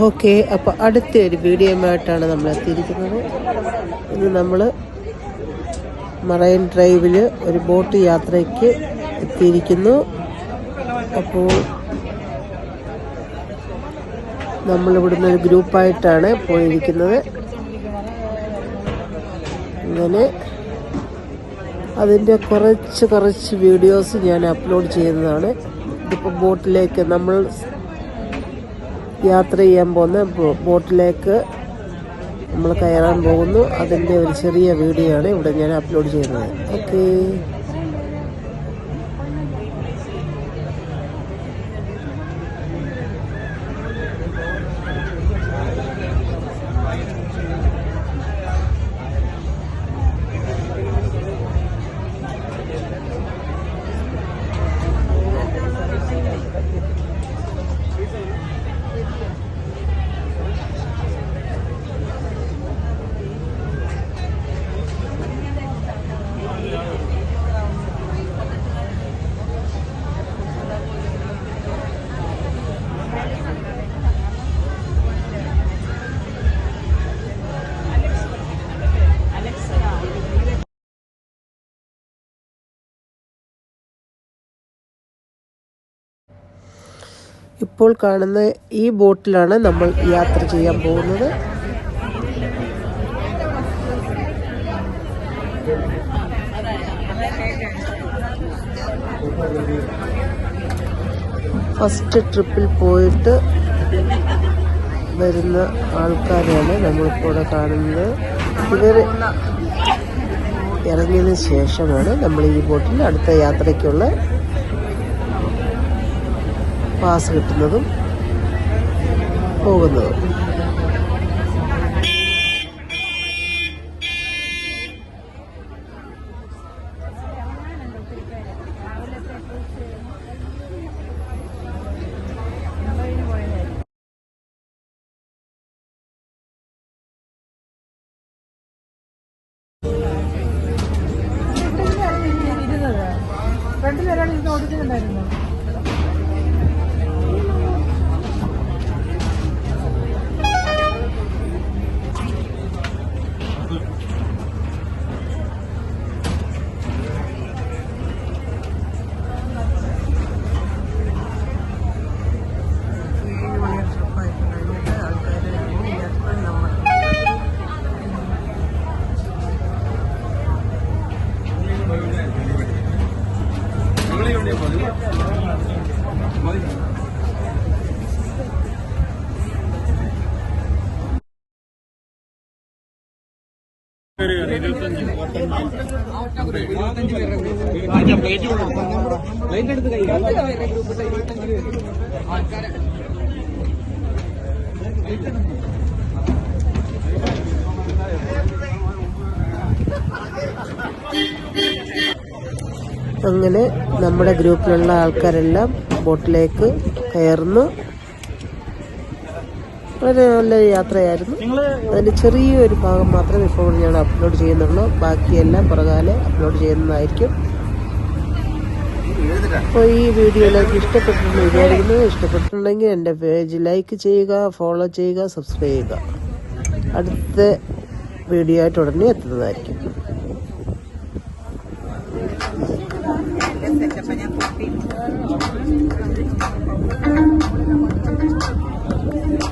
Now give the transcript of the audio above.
Okay അപ്പോൾ അടുത്ത ഒരു വീഡിയോയുമായിട്ടാണ് നമ്മൾ എത്തിയിരിക്കുന്നത്. ഇന്ന് നമ്മൾ മറൈൻ ഡ്രൈവിൽ ഒരു ബോട്ട് യാത്രയ്ക്ക് എത്തിയിരിക്കുന്നു. അപ്പോൾ നമ്മൾ ഇവിടുന്ന് ഒരു ഗ്രൂപ്പായിട്ടാണ് പോയിരിക്കുന്നത്. അങ്ങനെ അതിന്റെ കുറച്ച് കുറച്ച് വീഡിയോസ് ഞാൻ അപ്ലോഡ് ചെയ്യുന്നതാണ്. ഇതിപ്പോൾ ബോട്ടിലേക്ക് നമ്മൾ യാത്ര ചെയ്യാൻ പോകുന്ന ബോട്ടിലേക്ക് നമ്മൾ കയറാൻ പോകുന്നു. അതിന്റെ ഒരു ചെറിയ വീഡിയോ ആണ് ഇവിടെ ഞാൻ അപ്ലോഡ് ചെയ്യുന്നത്. ഓക്കേ ഇപ്പോൾ കാണുന്ന ഈ ബോട്ടിലാണ് നമ്മൾ യാത്ര ചെയ്യാൻ പോകുന്നത്. ഫസ്റ്റ് ട്രിപ്പിൽ പോയിട്ട് വരുന്ന ആൾക്കാരെയാണ് നമ്മളിപ്പോൾ ഇവിടെ കാണുന്നത്. ഇവർ ഇറങ്ങിയതിന് ശേഷമാണ് നമ്മൾ ഈ ബോട്ടിൽ അടുത്ത യാത്രയ്ക്കുള്ള പാസ് കിട്ടുന്നതും പോകുന്നതും. ഫ്രണ്ടിൽ ഒരാൾ ഇരുന്ന് ഓടിക്കുന്നുണ്ടായിരുന്നു. അങ്ങനെ നമ്മുടെ ഗ്രൂപ്പിലുള്ള ആൾക്കാരെല്ലാം ബോട്ടിലേക്ക് കയറുന്നു. വളരെ നല്ല യാത്രയായിരുന്നു. അതിന്റെ ചെറിയൊരു ഭാഗം മാത്രമേ ഇപ്പോൾ ഞാൻ അപ്ലോഡ് ചെയ്യുന്നുള്ളൂ. ബാക്കിയെല്ലാം പുറകാലെ അപ്ലോഡ് ചെയ്യുന്നതായിരിക്കും. അപ്പോൾ ഈ വീഡിയോ എല്ലാവർക്കും ഇഷ്ടപ്പെട്ടിട്ടുണ്ടെന്ന് വിചാരിക്കുന്നു. ഇഷ്ടപ്പെട്ടിട്ടുണ്ടെങ്കിൽ എന്റെ പേജ് ലൈക്ക് ചെയ്യുക ഫോളോ ചെയ്യുക സബ്സ്ക്രൈബ് ചെയ്യുക. അടുത്ത വീഡിയോ ആയിട്ട് ഉടനെ എത്തുന്നതായിരിക്കും. ഞാൻ